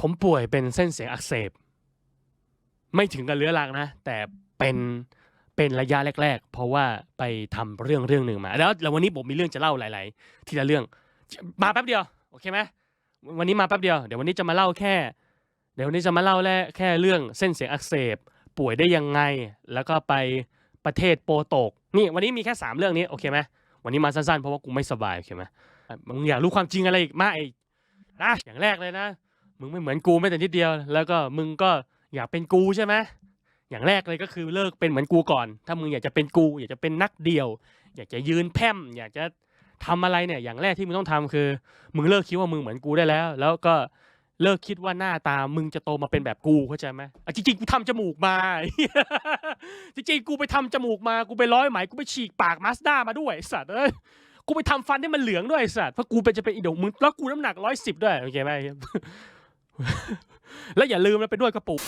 ผมป่วยเป็นเส้นเสียงอักเสบ ไม่ถึงกับเรื้อรังนะ แต่เป็นเป็นระยะแรก ๆ เพราะว่าไปทำเรื่องเรื่องหนึ่งมา แล้วแล้ววันนี้ผมมีเรื่องจะเล่าหลาย ๆ ทีละเรื่อง มาแป๊บเดียวโอเคไหมวันนี้มาแป๊บเดียวเดี๋ยววันนี้จะมาเล่าแค่ เดี๋ยววันนี้จะมาเล่าแค่แค่เรื่องเส้นเสียงอักเสบ ป่วยได้ยังไง แล้วก็ไปประเทศโปรโตกนี่วันนี้มีแค่สามเรื่องนี้โอเคไหมวันนี้มาสั้นๆเพราะว่ากูไม่สบายโอเคไหมมึงอยากรู้ความจริงอะไรอีกมาไอ้นะอย่างแรกเลยนะ มึงไม่เหมือนกูไม่แต่นิดเดียว แล้วก็มึงก็อยากเป็นกูใช่ไหมอย่างแรกเลยก็คือเลิกเป็นเหมือนกูก่อน ถ้ามึงอยากจะเป็นกู อยากจะเป็นนักเดียว อยากจะยืนแพร่มอยากจะทำอะไรเนี่ย อย่างแรกที่มึงต้องทำคือ มึงเลิกคิดว่ามึงเหมือนกูได้แล้ว แล้วก็เลิกคิดว่าหน้าตามึงจะโตมาเป็นแบบกูเข้าใจไหมจริงๆกูทำจมูกมา จริงๆกูไปทำจมูกมา กูไปร้อยไหม กูไปฉีกปากมาสด้ามาด้วยสัตว์เอ้ย กูไปทำฟันให้มันเหลืองด้วยสัตว์ เพราะกูเป็นจะเป็นอีโดงมึง แล้วกูน้ำหนักร้อยสิบด้วย โอเคไหม แล้วอย่าลืมนะไปด้วยกระปุก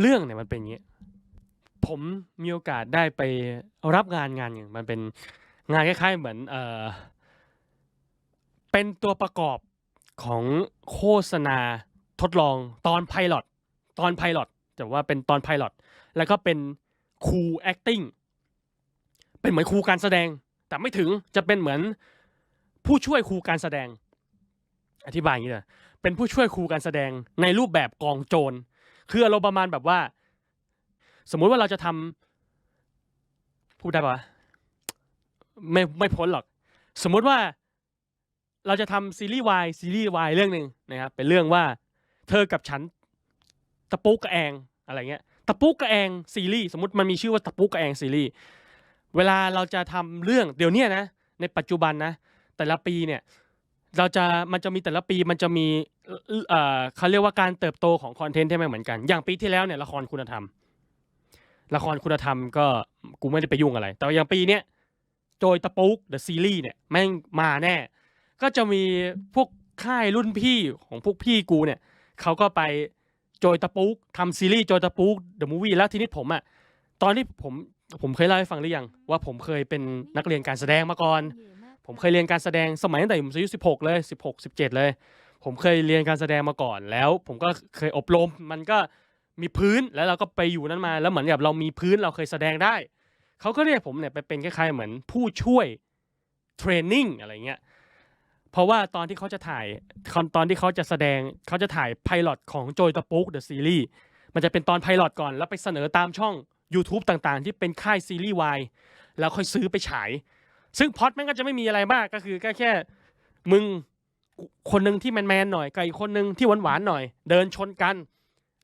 เรื่องเนี่ยมันเป็นอย่างนี้ โอกาสได้ไปรับงานงานหนึ่งมันเป็นงานคล้ายๆเหมือนเออเป็นตัวประกอบของโฆษณาทดลองตอนไพลอตตอนไพลอตแต่ว่าเป็นตอนไพลอตแล้วก็เป็นครู acting เป็นเหมือนครูการแสดง แต่ไม่ถึงจะเป็นเหมือนผู้ช่วยครูการแสดง อธิบายอย่างนี้เลยเป็นผู้ช่วยครูการแสดงในรูปแบบกองโจรคืออารมณ์ประมาณแบบว่า สมมุติว่าเราจะทำ พูดได้ปะไม่ไม่พ้นหรอก สมมุติว่าเราจะทำซีรีส์วายซีรีส์วายเรื่องหนึ่งนะครับเป็นเรื่องว่าเธอกับฉันตะปุกกระแองอะไรเงี้ยตะปุกกระแองซีรีส์สมมติมันมีชื่อว่าตะปุกกระแองซีรีส์เวลาเราจะทำเรื่องเดี๋ยวนี้นะ ในปัจจุบันนะ แต่ละปีเนี่ยเราจะมันจะมีแต่ละปีมันจะมีเอ่อเขาเรียกว่าการเติบโตของคอนเทนต์ที่ไม่เหมือนกัน อย่างปีที่แล้วเนี่ยละครคุณธรรม ละครคุณธรรมก็กูไม่ได้ไปยุ่งอะไร แต่อย่างปีเนี้ยโจยตะปุกเดอะซีรีส์เนี่ยแม่งมาแน่ ก็จะมีพวกค่ายรุ่นพี่ของพวกพี่กูเนี่ยเขาก็ไปโจยตะปุกทำซีรีส์โจยตะปุกเดอะมูวี่แล้วทีนี้ผมอะตอนที่ผมผมเคยเล่าให้ฟังหรือยัง ว่าผมเคยเป็นนักเรียนการแสดงมาก่อน ผมเคยเรียนการแสดงสมัยตั้งแต่ผมอายุสิบหกเลยสิบหกสิบเจ็ดเลย ผมเคยเรียนการแสดงมาก่อนแล้ว ผมก็เคยอบรมมันก็ มีพื้นแล้วเราก็ไปอยู่นั้นมา แล้วเหมือนกับเรามีพื้นเราเคยแสดงได้ เขาก็เรียกผมเนี่ยไปเป็นคล้ายๆเหมือนผู้ช่วยเทรนนิ่งอะไรเงี้ยเพราะว่าตอนที่เขาจะถ่ายตอนที่เขาจะแสดงเขาจะถ่ายไพลอตของโจยตะปุกเดอะซีรีส์มันจะเป็นตอนไพลอตก่อน แล้วไปเสนอตามช่อง YouTube ต่างๆ ที่เป็นค่ายซีรีส์วายแล้วค่อยซื้อไปฉาย ซึ่งพอดแม่งก็จะไม่มีอะไรมากก็คือแค่แค่มึงคนหนึ่งที่แมนๆหน่อยกับอีกคนหนึ่งที่หวานๆหน่อย เดินชนกัน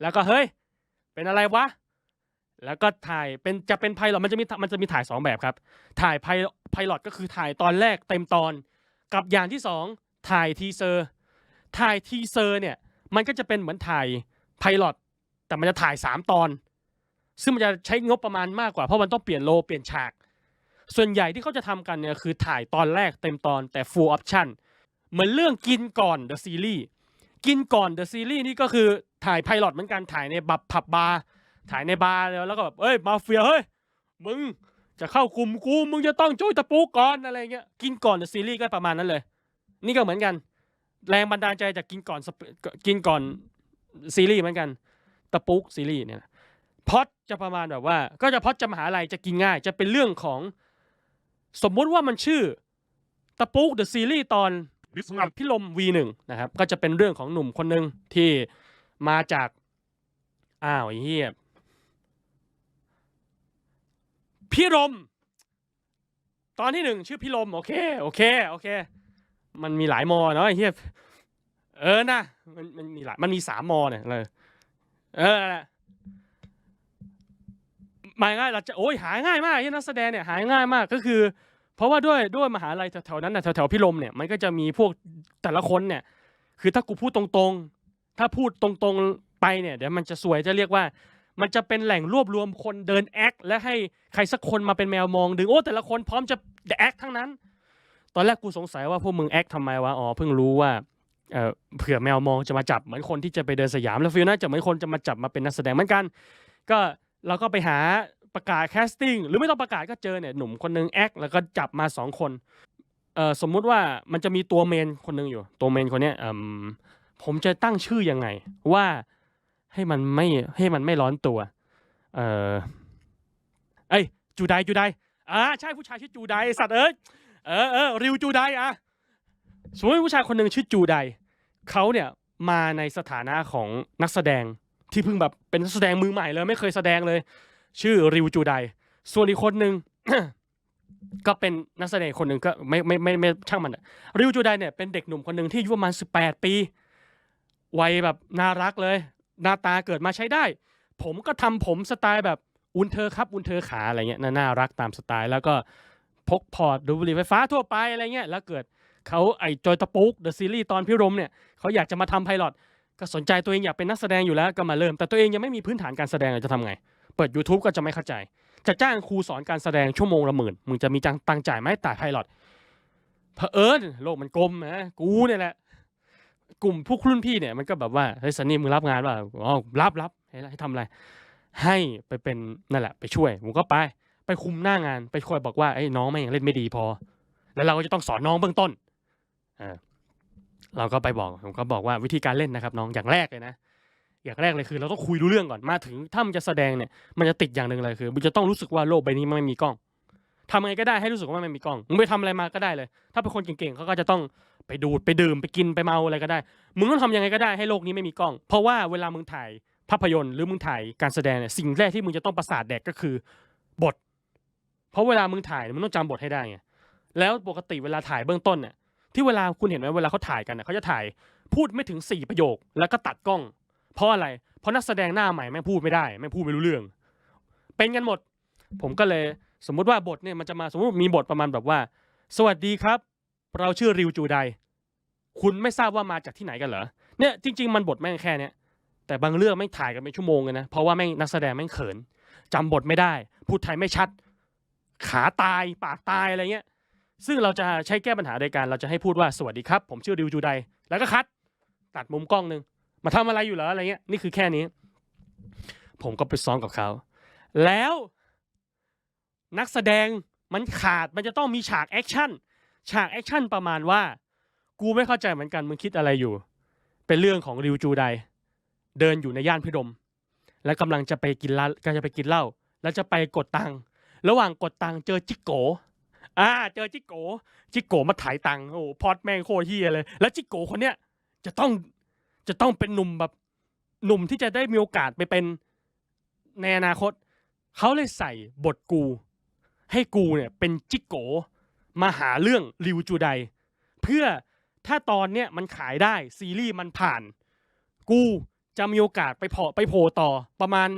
แล้วก็เฮ้ย เป็นอะไรวะ แล้วก็ถ่ายเป็นจะเป็นไพลอตมันจะมีมันจะมีถ่ายสองแบบครับ ถ่ายไพไพลอตก็คือถ่ายตอนแรกเต็มตอน กับอย่างที่สองถ่ายทีเซอร์ ถ่ายทีเซอร์เนี่ย มันก็จะเป็นเหมือนถ่ายไพลอตแต่มันจะถ่ายสามตอน ซึ่งมันจะใช้งบประมาณมากกว่า เพราะมันต้องเปลี่ยนโลเปลี่ยนฉาก ส่วนใหญ่ที่เขาจะทำกันเนี่ยคือถ่ายตอนแรกเต็มตอนแต่ full option เหมือนเรื่องกินก่อน The Series กินก่อน The Series นี่ก็คือ ถ่ายไพลอตเหมือนกันถ่ายในบับผับบาร์ถ่ายในบาร์แล้วแล้วก็แบบเอ้ยมาเฟียเฮ้ยมึงจะเข้ากลุ่มกูมึงจะต้องจุ้ยตะปูก่อนอะไรเงี้ยกินก่อน The Series ก็ประมาณนั้นเลย นี่ก็เหมือนกัน แรงบันดาลใจจากกินก่อนกินก่อนซีรีส์เหมือนกัน ตะปุกซีรีส์เนี่ยพล็อดจะประมาณแบบว่า ก็จะพล็อดจะมหาลัยจะกินง่าย จะเป็นเรื่องของ สมมุติว่ามันชื่อ ตะปุกเดอะซีรีส์ตอนพิลม V1 นะครับ ก็จะเป็นเรื่องของหนุ่มคนหนึ่งที่ มาจาก อ้าวเหี้ยพี่ลม ตอนที่หนึ่งชื่อพี่ลม โอเค โอเค โอเค มันมีหลายมอเนาะเหี้ยเออนะมันมันมีหลายมันมีสามมอเนี่ยเลยเออหมายง่ายเราจะโอ้ยหาง่ายมากที่นักแสดงเนี่ยหาง่ายมากก็คือ เพราะว่าด้วยด้วยมหาลัยแถวๆนั้นนะแถวๆพิลมเนี่ยมันก็จะมีพวกแต่ละคนเนี่ย คือถ้ากูพูดตรง ถ้าพูดตรงๆไปเนี่ยเดี๋ยวมันจะสวยจะเรียกว่า มันจะเป็นแหล่งรวบรวมคนเดินแอคและให้ใครสักคนมาเป็นแมวมองดึงโอ้แต่ละคนพร้อมจะแอคทั้งนั้น ตอนแรกกูสงสัยว่าพวกมึงแอคทำไมวะอ๋อเพิ่งรู้ว่าเออเผื่อแมวมองจะมาจับเหมือนคนที่จะไปเดินสยามแล้วฟิลน่าจะเหมือนคนจะมาจับมาเป็นนักแสดงเหมือนกัน ก็เราก็ไปหาประกาศแคสติ้งหรือไม่ต้องประกาศก็เจอเนี่ยหนุ่มคนนึงแอคแล้วก็จับมาสองคนเออสมมุติว่ามันจะมีตัวเมนคนหนึงอยู่ตัวเมนคนเนี้ยอืม ผมจะตั้งชื่อยังไง ว่าให้มันไม่ให้มันไม่ร้อนตัว เออเอ้ยจูไดจูไดอ่าใช่ผู้ชายชื่อจูได้สัตว์เอ้ยเออเออริวจูไดอะสมมติผู้ชายคนหนึ่งชื่อจูไดเขาเนี่ยมาในสถานะของนักแสดงที่เพิ่งแบบเป็นนักแสดงมือใหม่เลยไม่เคยแสดงเลย ชื่อริวจูไดส่วนอีกคนหนึ่งก็เป็นนักแสดงคนหนึ่งก็ไม่ไม่ไม่ไม่ช่างมันอะริวจูไดเนี่ยเป็นเด็กหนุ่มคนหนึ่งที่อายุประมาณสิบแปดปี วัยแบบน่ารักเลย หน้าตาเกิดมาใช้ได้ ผมก็ทำผมสไตล์แบบอุนเธอครับอุนเธอขาอะไรเงี้ยน่ารักตามสไตล์ แล้วก็พกพอร์ตดูบุหรี่ไฟฟ้าทั่วไปอะไรเงี้ยแล้วเกิดเขาไอจอยตะปุกเดอะซีรีส์ตอนพิรมเนี่ยเขาอยากจะมาทำไพลอตก็สนใจตัวเองอยากเป็นนักแสดงอยู่แล้วก็มาเริ่ม แต่ตัวเองยังไม่มีพื้นฐานการแสดงจะทำไง เปิด YouTube ก็จะไม่เข้าใจ จะจ้างครูสอนการแสดงชั่วโมงละหมื่นมึงจะมีจังตังจ่ายไหมแต่ไพลอตเผอิญโลกมันกลมนะกูเนี่ยแหละ กลุ่มพวกรุ่นพี่เนี่ยมันก็แบบว่าเฮ้ยซันนี่มึงรับงานว่าอ๋อรับรับให้ทำอะไรให้ไปเป็นนั่นแหละไปช่วยผมก็ไป ไปคุมหน้างานไปคอยบอกว่าไอ้น้องแม่งยังเล่นไม่ดีพอ แล้วเราก็จะต้องสอนน้องเบื้องต้นอ่าเราก็ไปบอกผมก็บอกว่าวิธีการเล่นนะครับ น้องอย่างแรกเลยนะอย่างแรกเลยคือ เราต้องคุยรู้เรื่องก่อนมาถึงถ้ามันจะแสดงเนี่ยมันจะติดอย่างหนึ่งเลยคือมันจะต้องรู้สึกว่าโลกใบนี้มันไม่มีกล้องทำไงก็ได้ให้รู้สึกว่ามันไม่มีกล้องมึงไปทำอะไรมาก็ได้เลย ถ้าเป็นคนเก่งๆเขาก็จะต้อง ไปดูดไปดื่มไปกินไปเมาอะไรก็ได้ มึงต้องทำยังไงก็ได้ให้โลกนี้ไม่มีกล้อง เพราะว่าเวลามึงถ่ายภาพยนตร์หรือมึงถ่ายการแสดงเนี่ยสิ่งแรกที่มึงจะต้องประสาทแดกก็คือบท เพราะเวลามึงถ่ายมึงต้องจำบทให้ได้ไงแล้วปกติเวลาถ่ายเบื้องต้นเนี่ยที่เวลาคุณเห็นไหมเวลาเขาถ่ายกันเนี่ยเขาจะถ่ายพูดไม่ถึงสี่ประโยคแล้วก็ตัดกล้อง เพราะอะไร เพราะนักแสดงหน้าใหม่แม่พูดไม่ได้แม่พูดไม่รู้เรื่อง เป็นกันหมด ผมก็เลยสมมุติว่าบทเนี่ยมันจะมาสมมติมีบทประมาณแบบว่า สวัสดีครับ เราชื่อริวจูไดคุณไม่ทราบว่ามาจากที่ไหนกันเหรอเนี่ยจริง ๆ มันบทแม่งแค่เนี้ยแต่บางเรื่องแม่ถ่ายกันเป็นชั่วโมงเลยนะเพราะว่าแม่งนักแสดงแม่งเขินจำบทไม่ได้ พูดไทยไม่ชัด ขาตายปากตายอะไรเงี้ย ซึ่งเราจะใช้แก้ปัญหาโดยการเราจะให้พูดว่าสวัสดีครับ ผมชื่อริวจูไดแล้วก็คัดตัดมุมกล้องหนึ่งมาทำอะไรอยู่เหรออะไรเงี้ยนี่คือแค่นี้ ผมก็ไปซ้อมกับเขาแล้วนักแสดงมันขาดมันจะต้องมีฉากแอคชั่น ฉากแอคชั่นประมาณว่า กูไม่เข้าใจเหมือนกันมึงคิดอะไรอยู่ เป็นเรื่องของริวจูไดเดินอยู่ในย่านพิรม และกำลังจะไปกินเหล้ากำลังจะไปกินเหล้าแล้วจะไปกดตังค์ระหว่างกดตังค์เจอจิโกอ่าเจอจิโกจิโกมาถ่ายตังค์โอ้โหพอดแม่งโคตรเฮียเลย แล้วจิโกคนเนี้ยจะต้องจะต้องเป็นหนุ่มแบบหนุ่มที่จะได้มีโอกาสไปเป็นในอนาคต เขาเลยใส่บทกู ให้กูเนี่ยเป็นจิโก มาหาเรื่องริวจูได เพื่อถ้าตอนเนี้ยมันขายได้ซีรีส์มันผ่าน กูจะมีโอกาสไปเพาะไปโผล่ต่อประมาณ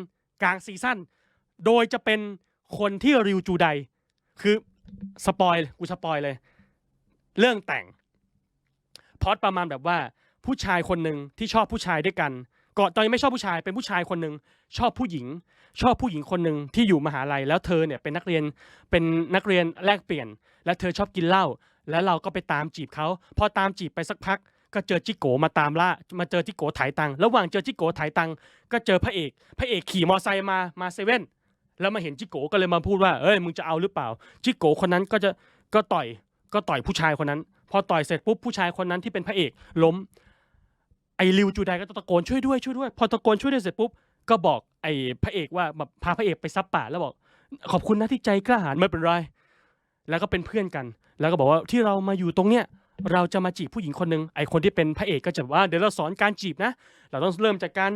กลางซีซั่นโดยจะเป็นคนที่ริวจูได คือสปอยกูสปอยเลย เรื่องแต่งพอดประมาณแบบว่าผู้ชายคนหนึ่งที่ชอบผู้ชายด้วยกันก่อนตอนนี้ไม่ชอบผู้ชายเป็นผู้ชายคนหนึ่งชอบผู้หญิง ชอบผู้หญิงคนหนึ่งที่อยู่มหาลัย แล้วเธอเนี่ยเป็นนักเรียนเป็นนักเรียนแลกเปลี่ยน และเธอชอบกินเหล้าแล้วเราก็ไปตามจีบเขาพอตามจีบไปสักพัก ก็เจอจิโกมาตามล่ามาเจอจิโกถ่ายตังระหว่างเจอจิโกถ่ายตังก็เจอพระเอกพระเอกขี่มอไซค์มามาเซเว่นแล้วมาเห็นจิโกก็เลยมาพูดว่าเอ้ยมึงจะเอาหรือเปล่า จิโกคนนั้นก็จะก็ต่อยก็ต่อยผู้ชายคนนั้น พอต่อยเสร็จปุ๊บผู้ชายคนนั้นที่เป็นพระเอกล้มไอริวจูไดก็ตะโกนช่วยด้วยช่วยด้วย พอตะโกนช่วยด้วยเสร็จปุ๊บ ก็บอกไอ้พระเอกว่าแบบพาพระเอกไปซับป่าแล้วบอกขอบคุณนะที่ใจกล้าหาญไม่เป็นไร แล้วก็เป็นเพื่อนกัน แล้วก็บอกว่าที่เรามาอยู่ตรงเนี้ยเราจะมาจีบผู้หญิงคนหนึ่งไอ้คนที่เป็นพระเอกก็จะว่าเดี๋ยวเราสอนการจีบนะ เราต้องเริ่มจากการ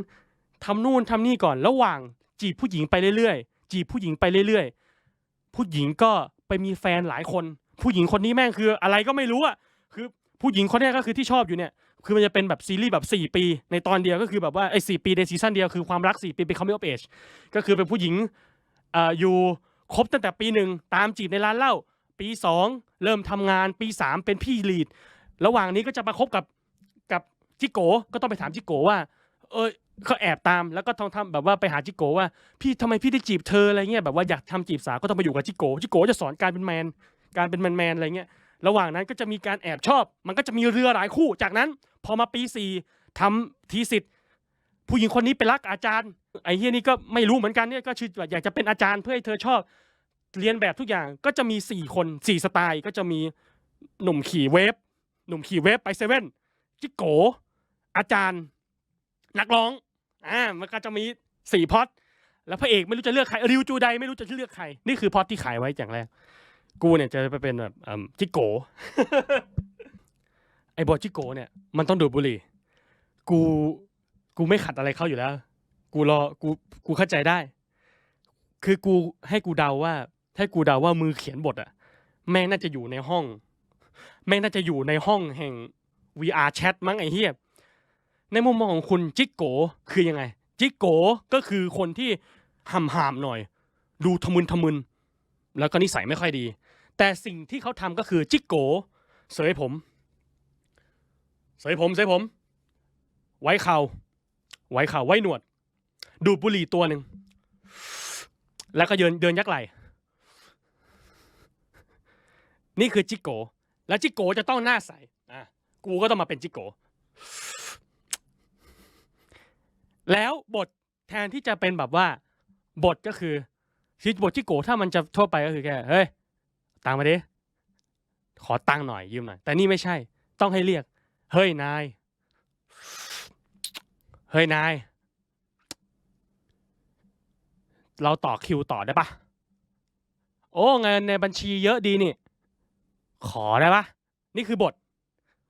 ทำนู่นทำนี่ก่อน ระหว่างจีบผู้หญิงไปเรื่อยๆ จีบผู้หญิงไปเรื่อยๆ ผู้หญิงก็ไปมีแฟนหลายคน ผู้หญิงคนนี้แม่งคืออะไรก็ไม่รู้อะคือ ผู้หญิงคนนี้ก็คือที่ชอบอยู่เนี่ยคือมันจะเป็นแบบซีรีส์แบบ 4 ปี ในตอนเดียวก็คือแบบว่าไอ้สปีในซีซั่นเดียวคือความรัก 4 ปีเป็น coming of age ก็คือเป็นผู้หญิงอ่ออยู่คบตั้งแต่ปีหนึ่งตามจีบในร้านเหล้าปี 2 เริ่มทำงานปี 3 เป็นพี่ลีด ระหว่างนี้ก็จะมาคบกับกับจิโกก็ต้องไปถามจิโกว่า เออเขาแอบตามแล้วก็ทองทำแบบว่าไปหาจิโกว่า พี่ทำไมพี่ได้จีบเธออะไรเงี้ยแบบว่าอยากทำจีบสาวก็ต้องไปอยู่กับจิโกจิโกจะสอนการเป็นแมนการเป็นแมนแมนอะไรเงี้ย ระหว่างนั้นก็จะมีการแอบชอบ มันก็จะมีเรือหลายคู่ จากนั้น พอมาปีสี่ทำทีสิทธิ์ผู้หญิงคนนี้ไปรักอาจารย์ไอ้เฮียนี่ก็ไม่รู้เหมือนกันเนี่ยก็คืออยากจะเป็นอาจารย์เพื่อให้เธอชอบ เรียนแบบทุกอย่างก็จะมีสี่คนสี่สไตล์ ก็จะมีหนุ่มขี่เวฟหนุ่มขี่เวฟไปเซเว่นจิโกอาจารย์ นักร้องอ่ามันก็จะมีสี่พอดแล้วพระเอกไม่รู้จะเลือกใครริวจูไดไม่รู้จะเลือกใคร นี่คือพอดที่ขายไว้อย่างแรก กูเนี่ยจะไปเป็นแบบจิโกไอ้บอจิโกเนี่ยมันต้องดูดบุหรี่ กูกูไม่ขัดอะไรเขาอยู่แล้ว กูรอกูกูเข้าใจได้ คือกูให้กูเดาว่าให้กูเดาว่ามือเขียนบทอะแม่งน่าจะอยู่ในห้อง แม่งน่าจะอยู่ในห้องแห่ง VR chat มั้งไอ้เหี้ยในมุมมองของคุณจิกโกคือยังไง จิกโกก็คือคนที่ห่ำหามหน่อย ดูทะมึนทะมึน แล้วก็นิสัยไม่ค่อยดี แต่สิ่งที่เขาทำก็คือจิกโกเสยผม เสยผมเสยผม ไว้เข่าไว้เข่าไว้หนวด ดูดบุหรี่ตัวหนึ่งแล้วก็เดินเดินยักไหลนี่คือจิกโก แล้วจิกโกจะต้องหน้าใสอะกูก็ต้องมาเป็นจิกโก แล้วบทแทนที่จะเป็นแบบว่า บทก็คือชีวิตบทจิกโกถ้ามันจะทั่วไปก็คือแค่เฮ้ย ตังมาดิขอตังหน่อยยืมหน่อย แต่นี่ไม่ใช่ ต้องให้เรียก เฮ้ยนาย เฮ้ยนาย เราต่อคิวต่อได้ปะโอ้เงินในบัญชีเยอะดีนี่ ขอได้ปะนี่คือบท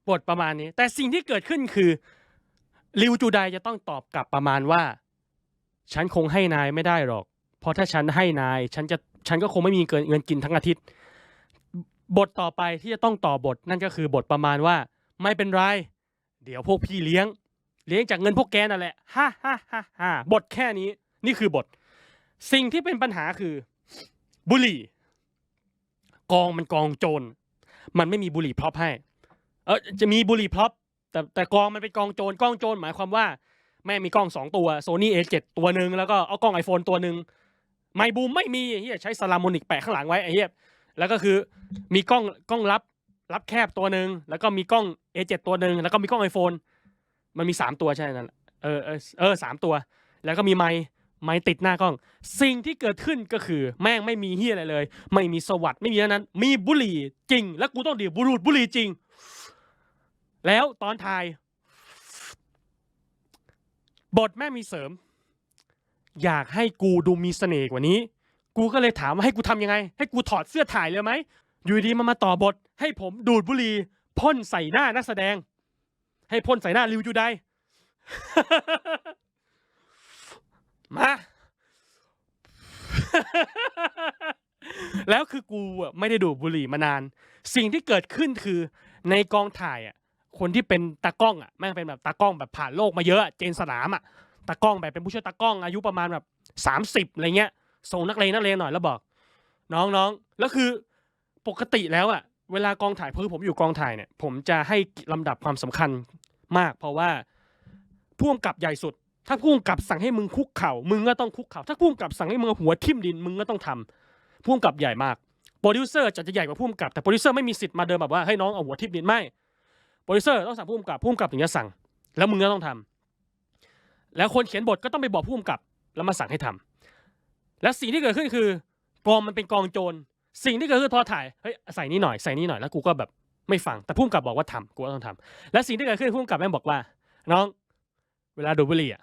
บทประมาณนี้ แต่สิ่งที่เกิดขึ้นคือริวจูไดจะต้องตอบกลับประมาณว่า ฉันคงให้นายไม่ได้หรอก เพราะถ้าฉันให้นาย ฉันจะฉันก็คงไม่มีเงินเงินกินทั้งอาทิตย์ บทต่อไปที่จะต้องต่อบทนั่นก็คือบทประมาณว่า ไม่เป็นไร เดี๋ยวพวกพี่เลี้ยง เลี้ยงจากเงินพวกแกนั่นแหละฮ่าฮ่าฮ่าฮ่าบทแค่นี้นี่คือบท สิ่งที่เป็นปัญหาคือ บุหรี่ กองมันกองโจรมันไม่มีบุหรี่พร็อพให้ เออจะมีบุหรี่พร็อพแต่แต่กองมันเป็นกองโจรกล้องโจรหมายความว่า แม่มีกล้องสองตัวโซนี่ A7 ตัวหนึ่งแล้วก็เอากล้อง iPhone ตัวหนึ่งไมบูมไม่มีเฮียใช้ซาลามอนิกแปะข้างหลังไว้ไอ้เฮีย แล้วก็คือมีกล้องกล้องรับรับแคบตัวหนึ่งแล้วก็มีกล้อง A7 ตัวหนึ่งแล้วก็มีกล้อง iPhone มันมีสามตัวใช่นั่นแหละเออเออเออสามตัว แล้วก็มีไมค์ไมค์ติดหน้ากล้อง สิ่งที่เกิดขึ้นก็คือแม่งไม่มีเฮียอะไรเลย ไม่มีสวัสด์ไม่มีอันนั้น มีบุหรี่จริง แล้วกูต้องดีดบุหรี่บุหรี่จริง แล้วตอนถ่าย บทแม่มีเสริม อยากให้กูดูมีเสน่ห์กว่านี้ กูก็เลยถามว่าให้กูทำยังไง ให้กูถอดเสื้อถ่ายเลยไหม อยู่ดีมันมาต่อบท ให้ผมดูดบุหรี่พ่นใส่หน้านักแสดง ให้พ่นใส่หน้าริวจูได มา แล้วคือกูอะไม่ได้ดูดบุหรี่มานาน สิ่งที่เกิดขึ้นคือในกองถ่ายอะ คนที่เป็นตากล้องอะแม่งเป็นแบบตากล้องแบบผ่านโลกมาเยอะอะเจนสนามอะตากล้องแบบเป็นผู้ช่วยตากล้องอายุประมาณแบบสามสิบอะไรเงี้ย ส่งนักเลงนักเลงหน่อยแล้วบอก น้องน้องแล้วคือปกติแล้วอะเวลากองถ่ายคือผมอยู่กองถ่ายเนี่ย ผมจะให้ลำดับความสำคัญมาก เพราะว่าผู้กำกับใหญ่สุด ถ้าผู้กำกับสั่งให้มึงคุกเข่ามึงก็ต้องคุกเข่าถ้าผู้กำกับสั่งให้มึงหัวทิ่มดินมึงก็ต้องทำผู้กำกับใหญ่มากโปรดิวเซอร์จะจะใหญ่กว่าผู้กำกับแต่โปรดิวเซอร์ไม่มีสิทธิ์มาเดินแบบว่าให้น้องเอาหัวทิ่มดินไม่โปรดิวเซอร์ต้องสั่งผู้กำกับผู้กำกับถึงจะสั่ง แล้วมึงก็ต้องทำแล้วคนเขียนบทก็ต้องไปบอกผู้กำกับแล้วมาสั่งให้ทำ แล้วสิ่งที่เกิดขึ้นคือกองมันเป็นกองโจร สิ่งที่เกิดขึ้นพอถ่ายเฮ้ยใส่นี่หน่อยใส่นี่หน่อยแล้วกูก็แบบไม่ฟังแต่ผู้กำกับบอกว่าทำกูก็ต้องทำและสิ่งที่เกิดขึ้นผู้กำกับแม่งบอกว่า น้อง เวลาดูดบุหรี่อะ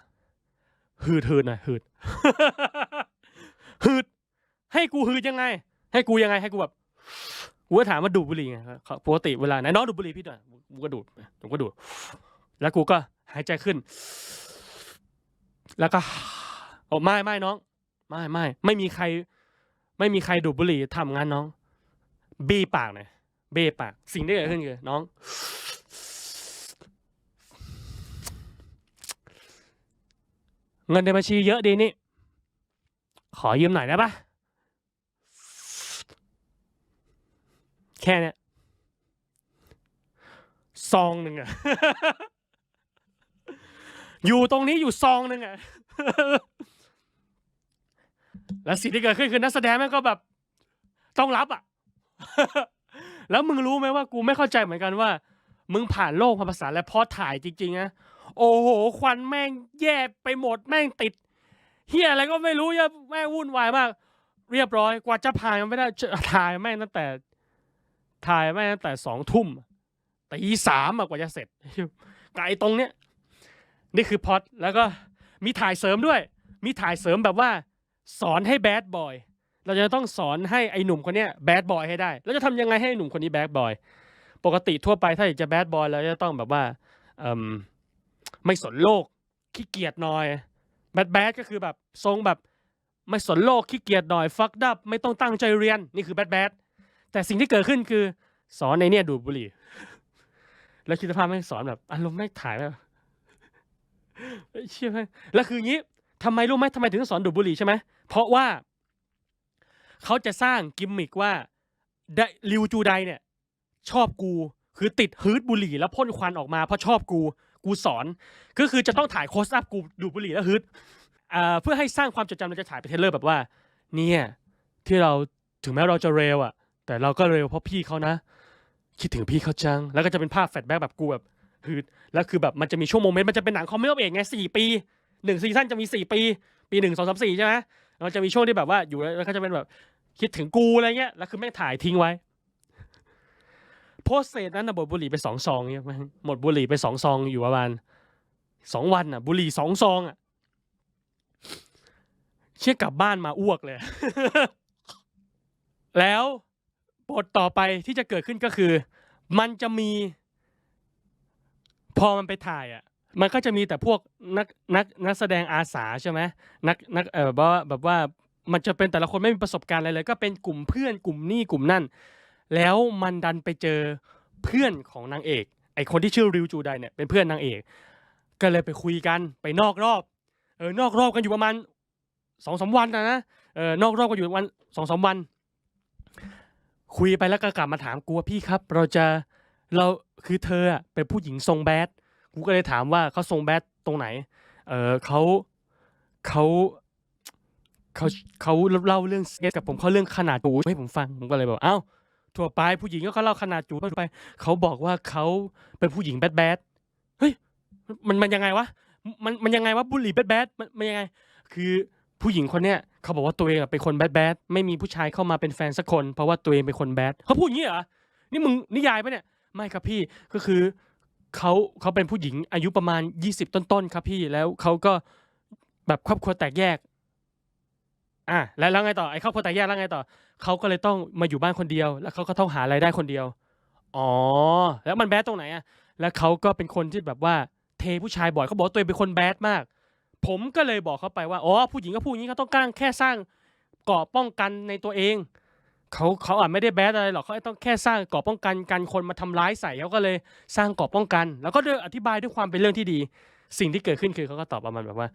หืดหืดหน่อยหืดหืด ให้กูหืดยังไง ให้กูยังไงให้กูแบบกูก็ถามว่าดูดบุหรี่ไงเขาปกติเวลาไหนน้องดูดบุหรี่พี่หน่อยกูก็ดูดผมก็ดูดแล้วกูก็หายใจขึ้น แล้วก็โอ้ไม่ไม่น้อง ไม่ไม่ไม่มีใคร ไม่มีใครดูดบุหรี่ทำงั้นน้อง บีปากหน่อยเบปาก สิ่งที่เกิดขึ้นคือน้อง เงินในบัญชีเยอะดีนี่ ขอยืมหน่อยได้ปะแค่เนี้ยซองหนึ่งอะอยู่ตรงนี้อยู่ซองหนึ่งอะ แล้วสิ่งที่เกิดขึ้นคือนักแสดงแม่งก็แบบต้องรับอะ แล้วมึงรู้ไหมว่ากูไม่เข้าใจเหมือนกันว่า มึงผ่านโลกภาษาและพอถ่ายจริงๆนะโอ้โห ควันแม่งแย่ไปหมดแม่งติดเฮียอะไรก็ไม่รู้เหี้ยแม่งวุ่นวายมาก เรียบร้อยกว่าจะผ่านมันไม่ได้ถ่ายแม่งตั้งแต่ ถ่ายแม่งตั้งแต่สองทุ่มตีสามกว่าจะเสร็จไกลตรงเนี้ยนี่คือพอดแล้วก็มีถ่ายเสริมด้วย มีถ่ายเสริมแบบว่า สอนให้แบดบอย เราจะต้องสอนให้ไอ้หนุ่มคนเนี้ยแบดบอยให้ได้ แล้วจะทำยังไงให้หนุ่มคนนี้แบดบอย ปกติทั่วไปถ้าอยากจะแบดบอยเราจะต้องแบบว่าอไม่สนโลกขี้เกียจหน่อยแบดแบดก็คือแบบทรงแบบไม่สนโลกขี้เกียจหน่อยฟักดับไม่ต้องตั้งใจเรียนนี่คือแบดแบดแต่สิ่งที่เกิดขึ้นคือ สอนในเนี่ยดูดบุหรี่ แล้วคิดสภาพแม่งสอนแบบอารมณ์แม่งถ่ายแบบเฮ้ยเชื่อไหมแล้วคืออย่างนี้ ทำไมรู้ไหมทำไมถึงสอนดูดบุหรี่ใช่ไหมเพราะว่าเขาจะสร้างกิมมิกว่าไดริวจูไดเนี่ย ชอบกูคือติดฮืดบุหรี่แล้วพ่นควันออกมาเพราะชอบกูกูสอนก็คือจะต้องถ่ายโคสอัพกูดูดบุหรี่แล้วฮืดเพื่อให้สร้างความจดจำเราจะถ่ายเป็นเทเลอร์แบบว่า เนี่ยที่เราถึงแม้เราจะเร็วอะ แต่เราก็เร็วเพราะพี่เขานะ คิดถึงพี่เขาจัง แล้วก็จะเป็นภาพแฟลชแบ็กแบบกูแบบฮืดแล้วคือแบบมันจะมีช่วงโมเมนต์มันจะเป็นหนังคอมเมดี้เอกไงสี่ปี หนึ่งซีซั่นจะมีสี่ปี ปีหนึ่งสองสามสี่ใช่ไหมเราจะมีช่วงที่แบบว่าอยู่แล้วก็จะเป็นแบบคิดถึงกูอะไรเงี้ยแล้วคือแม่งถ่ายทิ้งไว้โพสเซตนั้นนะบดบุหรี่ไปสองซองเนี่ยม่งหมดบุหรี่ไปสองซองอยู่ประมาณสองวันอะ บุหรี่สองซองอะเชี่ยกลับบ้านมาอ้วกเลย แล้วบทต่อไปที่จะเกิดขึ้นก็คือ มันจะมี พอมันไปถ่ายอะ มันก็จะมีแต่พวกนักนักนักแสดงอาสาใช่ไหมนักนักเออแบบว่าแบบว่ามันจะเป็นแต่ละคนไม่มีประสบการณ์อะไรเลย ก็เป็นกลุ่มเพื่อนกลุ่มนี่กลุ่มนั่น แล้วมันดันไปเจอเพื่อนของนางเอก ไอคนที่ชื่อริวจูไดเนี่ยเป็นเพื่อนนางเอก ก็เลยไปคุยกันไปนอกรอบเออนอกรอบกันอยู่ประมาณสองสามวันนะนะเออนอกรอบกันอยู่วันสองสามวัน คุยไปแล้วก็กลับมาถามกูว่าพี่ครับ เราจะเราคือเธออะเป็นผู้หญิงทรงแบด กูก็เลยถามว่าเขาทรงแบดตรงไหน เออเขาเขาเขาเขาเล่าเรื่องเซ็กกับผมเขาเรื่องขนาดจูให้ผมฟังผมก็เลยบอกเอ้าทั่วไปผู้หญิงก็เขาเล่าขนาดจูทั่วไปเขาบอกว่าเขาเป็นผู้หญิงแบดแบดเฮ้ยมันมันยังไงวะมันมันยังไงวะบุหรี่แบดแบดมันมันยังไง คือผู้หญิงคนเนี้ยเขาบอกว่าตัวเองเป็นคนแบดแบดไม่มีผู้ชายเข้ามาเป็นแฟนสักคน เพราะว่าตัวเองเป็นคนแบดเขาพูดอย่างนี้เหรอนี่มึงนิยายปะเนี่ยไม่ครับพี่ก็คือ เขาเขาเป็นผู้หญิงอายุประมาณยี่สิบต้นๆครับพี่แล้วเขาก็แบบครอบครัวแตกแยก อะแล้วแล้วไงต่อไอ้ครอบครัวแตกแยกแล้วไงต่อเขาก็เลยต้องมาอยู่บ้านคนเดียว แล้วเขาก็ต้องหารายได้คนเดียว อ๋อ แล้วมันแบดตรงไหนอะ แล้วเขาก็เป็นคนที่แบบว่าเทผู้ชายบ่อยเขาบอกว่าตัวเองเป็นคนแบดมาก ผมก็เลยบอกเขาไปว่าอ๋อผู้หญิงก็พูดอย่างเขาต้องก้ารแค่สร้างเกราะป้องกันในตัวเอง เขาเขาอาจไม่ได้แบดอะไรหรอกเขาต้องแค่สร้างเกราะป้องกันกันคนมาทำร้ายใส่เขาก็เลยสร้างเกราะป้องกัน แล้วก็ด้วยอธิบายด้วยความเป็นเรื่องที่ดี สิ่งที่เกิดขึ้นคือเขาก็ตอบประมาณแบบว่า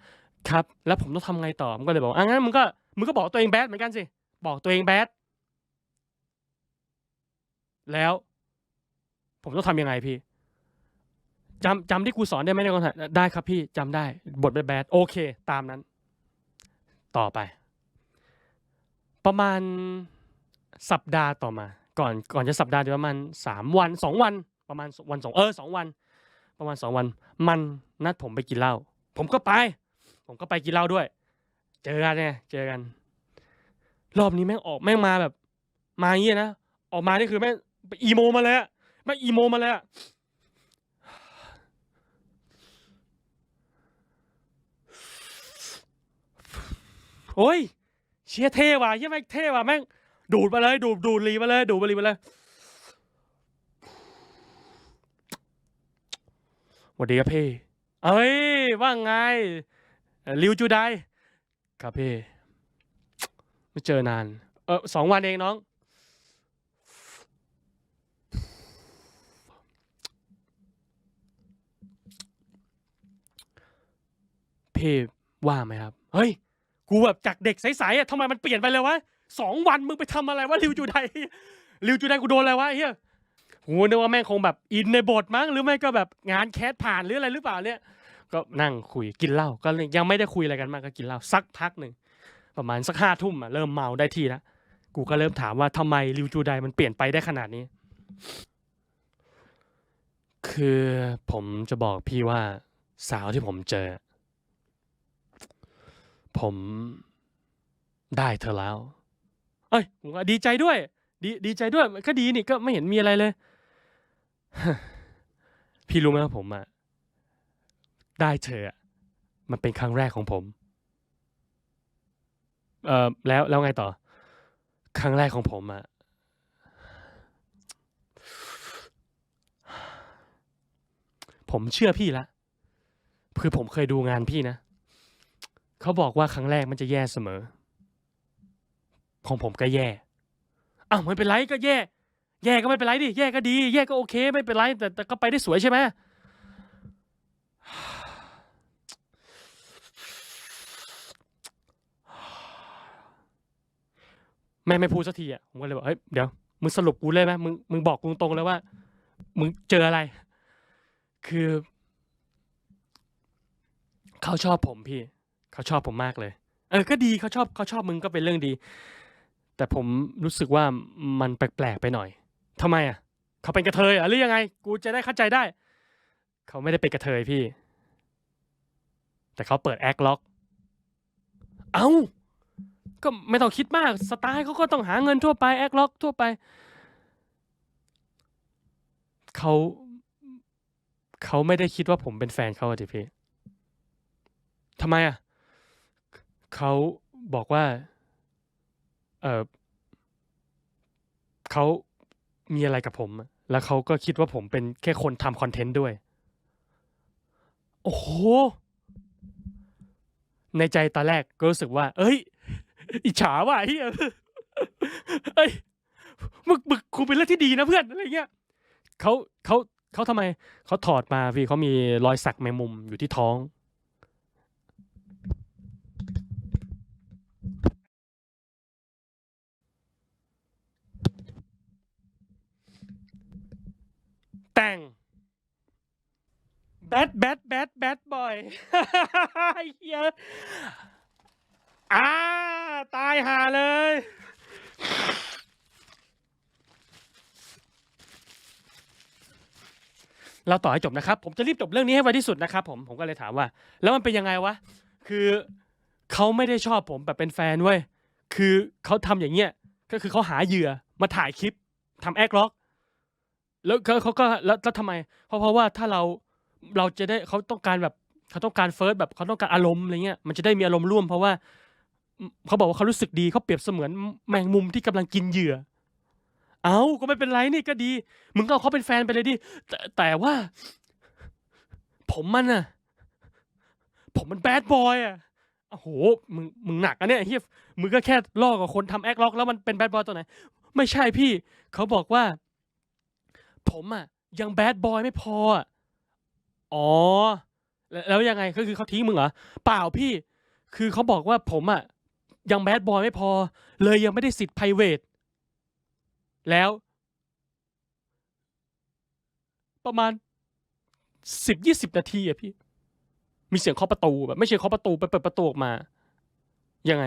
ครับ แล้วผมต้องทำไงต่อผมก็เลยบอกว่าอะงั้นมึงก็มึงก็บอกตัวเองแบดเหมือนกันสิบอกตัวเองแบดแล้ว ผมต้องทำยังไงพี่จำจำที่ครูสอนได้ไหมในคอนแทคได้ครับพี่จำได้ บทแบดโอเค ตามนั้น ต่อไป ประมาณ สัปดาห์ต่อมา ก่อนก่อนจะสัปดาห์ประมาณสามวันสองวันประมาณวันสองเออสองวัน ประมาณสองวัน มันนัดผมไปกินเหล้าผมก็ไป ผมก็ไปกินเหล้าด้วย เจอกันเนี่ยเจอกัน รอบนี้แม่งออกแม่งมาแบบ มาอย่างนี้นะออกมานี่คือแม่งอีโมมาเลยอะแม่งอีโมมาเลยอะโอ้ยเชียเท่ว่ะเฮียแม่งเท่ว่ะแม่ง ดูดมาเลยดูดดูดลีมาเลยดูดบุหรีมาเลยสวัสดีครับพี่เอ้ยว่าไงริวจูไดครับพี่ไม่เจอนาน เออสองวันเองน้อง พี่ว่าไหมครับ เฮ้ย กูแบบจากเด็กใสๆอะทำไมมันเปลี่ยนไปเลยวะ สองวันมึงไปทำอะไรวะริวจูไดริวจูไดกูโดนอะไรวะเฮียกูนึกว่าแม่งคงแบบอินในบทมั้งหรือไม่ก็แบบงานแคสผ่านหรืออะไรหรือเปล่าเนี่ย ก็นั่งคุยกินเหล้าก็ยังไม่ได้คุยอะไรกันมากก็กินเหล้าสักพักหนึ่งประมาณสักห้าทุ่มอะเริ่มเมาได้ที่แล้วกูก็เริ่มถามว่าทำไมริวจูไดมันเปลี่ยนไปได้ขนาดนี้ คือผมจะบอกพี่ว่าสาวที่ผมเจอ ผมได้เธอแล้ว เอ้ยผมก็ดีใจด้วย ดีดีใจด้วยก็ดีนี่ก็ไม่เห็นมีอะไรเลย พี่รู้ไหมว่าผมอะได้เธออะมันเป็นครั้งแรกของผม เออแล้วแล้วไงต่อ ครั้งแรกของผมอะผมเชื่อพี่ละคือผมเคยดูงานพี่นะ เขาบอกว่าครั้งแรกมันจะแย่เสมอ ของผมก็แย่อ้าวไม่เป็นไรก็แย่ แย่ก็ไม่เป็นไรดิ แย่ก็ดี แย่ก็โอเค ไม่เป็นไร แต่แต่ก็ไปได้สวยใช่ไหมแม่ไม่พูดสักทีอะผมก็เลยบอกเฮ้ยเดี๋ยวมึงสรุปกูเลยไหมมึงมึงบอกกูตรงเลยว่า มึงเจออะไร คือ เขาชอบผมพี่ เขาชอบผมมากเลย เออ ก็ดีเขาชอบเขาชอบมึงก็เป็นเรื่องดี แต่ผมรู้สึกว่ามันแปลกๆไปหน่อยทำไมอะ เขาเป็นกระเทยอะหรือยังไง กูจะได้เข้าใจได้ เขาไม่ได้เป็นกระเทยพี่ แต่เขาเปิดแอคล็อก เอ้า ก็ไม่ต้องคิดมาก สไตล์เขาก็ต้องหาเงินทั่วไปแอคล็อกทั่วไป เขาเขาไม่ได้คิดว่าผมเป็นแฟนเขาอะดิพี่ทำไมอะ เขาบอกว่า เออเขามีอะไรกับผม แล้วเขาก็คิดว่าผมเป็นแค่คนทำคอนเทนต์ด้วย โอ้โห ในใจตอนแรกก็รู้สึกว่า เอ้ย อิจฉาว่ะเฮียเอ้ยมึกมึกคูเป็นเรื่องที่ดีนะเพื่อนอะไรเงี้ยเขาเขาเขาทำไมเขาถอดมาพี่เขามีรอยสักแมงมุมอยู่ที่ท้อง แต่งแบดแบดแบดแบดบอยเฮียอ่าตายหาเลย เราต่อให้จบนะครับ ผมจะรีบจบเรื่องนี้ให้ไวที่สุดนะครับผมผมก็เลยถามว่า แล้วมันเป็นยังไงวะ คือเขาไม่ได้ชอบผมแบบเป็นแฟนเว้ยคือเขาทำอย่างเงี้ยก็คือเขาหาเหยื่อมาถ่ายคลิปทำแอคล็อก แล้วเขาเขาก็แล้วแล้วทำไม เพราะเพราะว่าถ้าเราเราจะได้เขาต้องการแบบเขาต้องการเฟิร์สแบบเขาต้องการอารมณ์อะไรเงี้ยมันจะได้มีอารมณ์ร่วม เพราะว่าเขาบอกว่าเขารู้สึกดีเขาเปรียบเสมือนแมงมุมที่กำลังกินเหยื่อ เอาก็ไม่เป็นไรนี่ก็ดี มึงก็เอาเขาเป็นแฟนไปเลยดิแต่แต่ว่า ผมมันอะผมมันแบดบอยอะโอ้โห มึง มึงหนักอะเนี่ยเฮียมึงก็แค่ลอกับคนทำแอคล็อกแล้วมันเป็นแบดบอยตัวไหน ไม่ใช่พี่ เขาบอกว่า ผมอะยังแบดบอยไม่พออะอ๋อแล้วแล้วยังไงก็คือเขาทิ้งมึงเหรอเปล่าพี่ คือเขาบอกว่าผมอะยังแบดบอยไม่พอ เลยยังไม่ได้สิทธิ์ p r i v a t แล้ว ประมาณสิบยี่สิบนาทีอะพี่ มีเสียงเคาะประตูแบบไม่ใช่เคาะประตูไปเปิดประตูออกมา ยังไง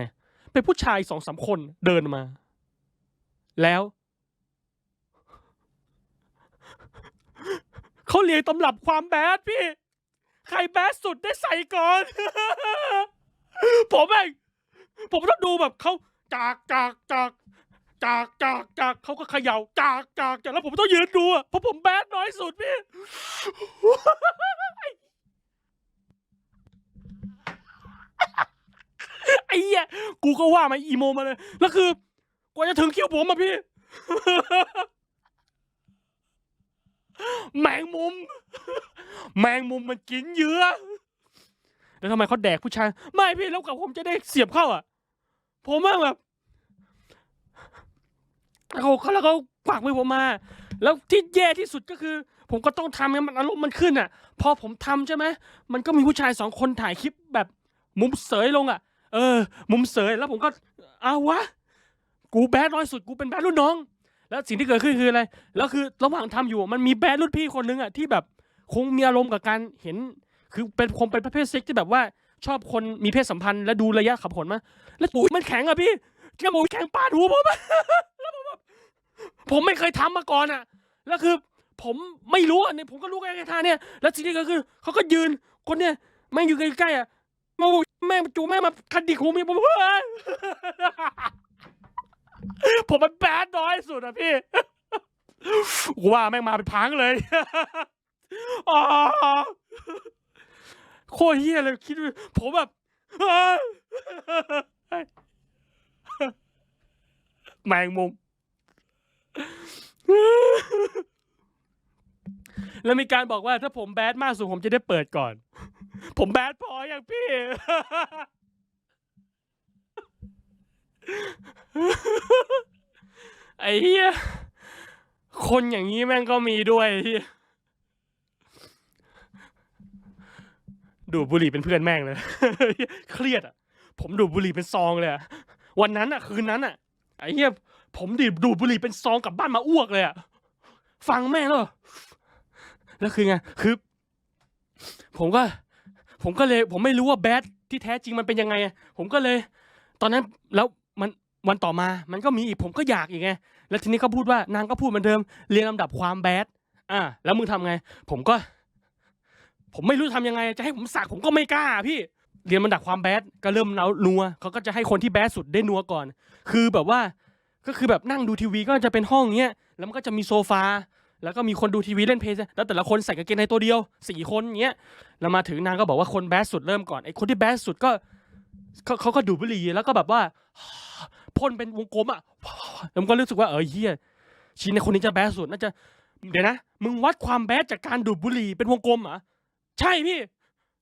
เป็นผู้ชายสองสามคนเดินมา แล้ว เขาเรียงตำรับความแบดพี่ ใครแบดสุดได้ใส่ก่อน ผมเองผมต้องดูแบบเขาจากจากจากจากจากจากเขาก็เขย่าจากจากจากแล้วผมต้องยืนดูอะเพราะผมแบดน้อยสุดพี่ไอ้เหี้ยกูก็ว่ามาอีโมมาเลย แล้วคือกว่าจะถึงคิวผมอะพี่ แมงมุม แมงมุมมันกินเหยื่อแล้วทำไมเขาแดกผู้ชาย ไม่พี่แล้วกับผมจะได้เสียบเข้าอะ ผมว่าแบบแล้วเขาเขาแล้วเขากวักมือผมมา แล้วที่แย่ที่สุดก็คือ ผมก็ต้องทำให้มันอารมณ์มันขึ้นอะ พอผมทำใช่ไหมมันก็มีผู้ชายสองคนถ่ายคลิปแบบมุมเสยลงอะ เออ มุมเสยแล้วผมก็เอาวะ กูแบดน้อยสุดกูเป็นแบดรุ่นน้อง แล้วสิ่งที่เกิดขึ้นคืออะไร แล้วคือระหว่างทำอยู่มันมีแบดรุ่นพี่คนนึงอะที่แบบคงมีอารมณ์กับการเห็น คือเป็นคงเป็นประเภทเซิกที่แบบว่าชอบคนมีเพศสัมพันธ์และดูระยะขับผลมาแล้วตูดมันแข็งอะพี่จมูกแข็งปาดหูผมอะแล้วผมแบบผมไม่เคยทำมาก่อนอะแล้วคือผมไม่รู้อันนี้ผมก็รู้แค่ท่าเนี่ย แล้วสิ่งทีนี้ก็คือเขาก็ยืนคนเนี่ยแม่งอยู่ใกล้ๆอะมาบอกแม่งจูแม่งมาคันดิกหูมีผมเฮ้ย ผมมันแบดน้อยสุดอะพี่กูว่าแม่งมาเป็นพังเลยอ๋อโคตรเฮี้ยเลยคิดดูผมแบบแมงมุม แล้วมีการบอกว่าถ้าผมแบดมากสุดผมจะได้เปิดก่อน ผมแบดพออย่างพี่ ไอ้เหี้ย คนอย่างนี้แม่งก็มีด้วยดูดบุหรี่เป็นเพื่อนแม่งเลย เครียดอะ ผมดูดบุหรี่เป็นซองเลยอะวันนั้นอะ คืนนั้นอะ ไอ้เหี้ย ผมดิดูดบุหรี่เป็นซองกลับบ้านมาอ้วกเลยอะ ฟังแม่งแล้วแล้วคือไง คือ ผมก็ ผมก็เลย ผมไม่รู้ว่าแบดที่แท้จริงมันเป็นยังไง ผมก็เลย ตอนนั้นแล้ว มันวันต่อมามันก็มีอีกผมก็อยากอีกไงแล้วทีนี้เขาพูดว่านางก็พูดเหมือนเดิมเรียงลำดับความแบดอ่าแล้วมึงทำไง ผมก็ ผมไม่รู้จะทำยังไง จะให้ผมสักผมก็ไม่กล้าพี่เรียนลำดับความแบดก็เริ่มเนานัวเขาก็จะให้คนที่แบดสุดได้นัวก่อน คือแบบว่าก็คือแบบนั่งดูทีวีก็จะเป็นห้องเงี้ยแล้วมันก็จะมีโซฟา แล้วก็มีคนดูทีวีเล่นเพลย์แล้วแต่ละคนใส่กางเกงในตัวเดียวสี่คนเงี้ยแล้วมาถึงนางก็บอกว่าคนแบดสุดเริ่มก่อนไอ้คนที่แบดสุดก็ เขาเขาก็ดูดบุหรี่แล้วก็แบบว่าพ่นเป็นวงกลมอะแล้วมันก็รู้สึกว่าเออเฮียชินในคนนี้จะแบดสุดน่าจะ เดี๋ยวนะ มึงวัดความแบดจากการดูดบุหรี่เป็นวงกลมเหรอใช่พี่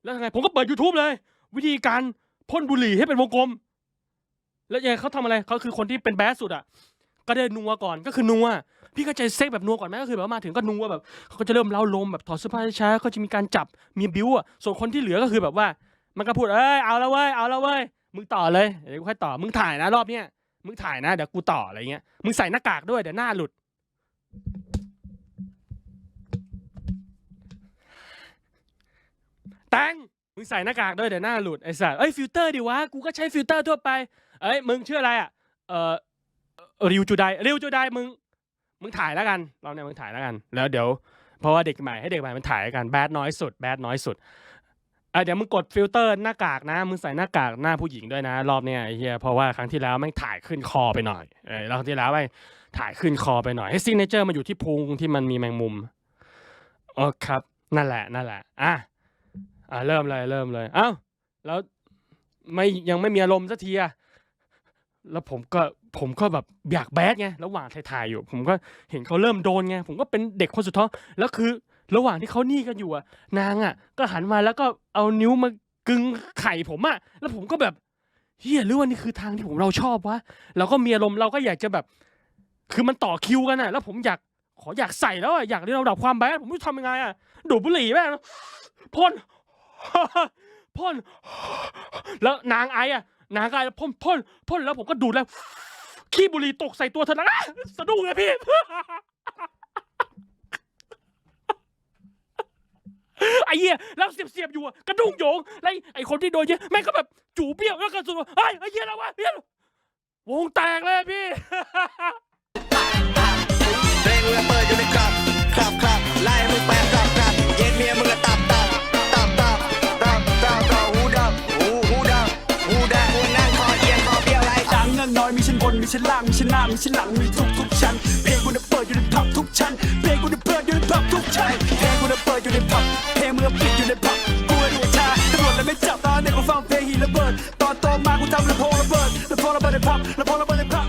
แล้วไง ผมก็เปิด YouTube เลย วิธีการพ่นบุหรี่ให้เป็นวงกลม แล้วยังไงเขาทำอะไรเขาคือคนที่เป็นแบดสุดอะก็ได้นัวก่อนก็คือนัวพี่ก็ใจเซ็กแบบนัวก่อนไหมก็คือแบบมาถึงก็นัวแบบเขาก็จะเริ่มเล้าลมแบบถอดเสื้อผ้าช้าก็จะมีการจับมีบิ้วอะส่วนคนที่เหลือก็คือแบบว่า มันก็พูดเอ้ยเอาแล้วเว้ยเอาแล้วเว้ยมึงต่อเลยเดี๋ยวกูค่อยต่อมึงถ่ายนะรอบเนี้ยมึงถ่ายนะเดี๋ยวกูต่ออะไรเงี้ยมึงใส่หน้ากากด้วยเดี๋ยวหน้าหลุด แตงมึงใส่หน้ากากด้วยเดี๋ยวหน้าหลุดไอ้สัสเอ้ยฟิลเตอร์ดิวะกูก็ใช้ฟิลเตอร์ทั่วไปเอ้ยมึงชื่ออะไรอะเอ่อริวจูไดริวจูไดมึงมึงถ่ายแล้วกันเรอบเนี้ยมึงถ่ายแล้วกัน แล้วเดี๋ยว เพราะว่าเด็กใหม่ให้เด็กใหม่มันถ่ายกันแบดน้อยสุดแบดน้อยสุด อะเดี๋ยวมึงกดฟิลเตอร์หน้ากากนะมึงใส่หน้ากากหน้าผู้หญิงด้วยนะ รอบเนี้ยไอ้เหี้ยเพราะว่าครั้งที่แล้วแม่งถ่ายขึ้นคอไปหน่อยเออแล้วครั้งที่แล้วแม่งถ่ายขึ้นคอไปหน่อยให้ซิงเนเจอร์มันอยู่ที่พุงที่มันมีแมงมุมโอ้ครับ นั่นแหละนั่นแหละอะอะเริ่มเลยเริ่มเลยเอ้าแล้วไม่ยังไม่มีอารมณ์สักทีอะแล้วผมก็ผมก็แบบอยากแบดไงระหว่างถ่ายๆอยู่ ผมก็เห็นเขาเริ่มโดนไงผมก็เป็นเด็กคนสุดท้องแล้วคือ ระหว่างที่เขานี่กันอยู่อะนางอะก็หันมาแล้วก็เอานิ้วมากึงไข่ผมอะแล้วผมก็แบบเฮียหรือว่านี่คือทางที่ผมเราชอบวะเราก็มีอารมณ์เราก็อยากจะแบบ คือมันต่อคิวกันอะแล้วผมอยากขออยากใส่แล้วอะอยากเรียนระดับความแบดผมไม่รู้ทำยังไงอะดูดบุหรี่แม่งพ่นพ่นแล้วนางไออะนางไอพ่นพ่นพ่นแล้วผมก็ดูดแล้วขี้บุหรี่ตกใส่ตัวเธอแล้วนะสะดุ้งเลยพี่ ไอ้เหี้ยแล้วเสียบเสียบๆอยู่อะกระดุ้งโยงแล้วไอ้ไอ้คนที่โดนเยอะแม่งก็แบบจู่เบี้ยวแล้วก็สุดว่าเฮ้ยไอ้เหี้ยแล้ววะเหี้ยวงแตกเลยพี่ เพลงมึงเปิดอยู่ในคลับคลับคลับไล่ให้มึงไปกลับกลับเย็นเมียมึงก็ตับตับตับตับตับตับตับหูดับหูหูดับหูดับหูนั่งคอเอียงคอเบี้ยวไร ดังนั่นน้อยมีชั้นบนมีชั้นล่างมีชั้นหน้ามีชั้นหลังมีทุกทุกชั้นเพลงกูน่ะเปิดอยู่ในผับทุกชั้นเพลงกูน่ะเปิดอยู่ในผับทุกชั้น ผับเพลงมึงน่ะปิดอยู่ในผับกูไม่รู้ชาตำรวจเลยไม่จับตอนเด็กกูฟังเพลงฮีระเบิดตอนโตมากูทำลำโพงระเบิดลำโพงระเบิดในผับลำโพงระเบิดในผับ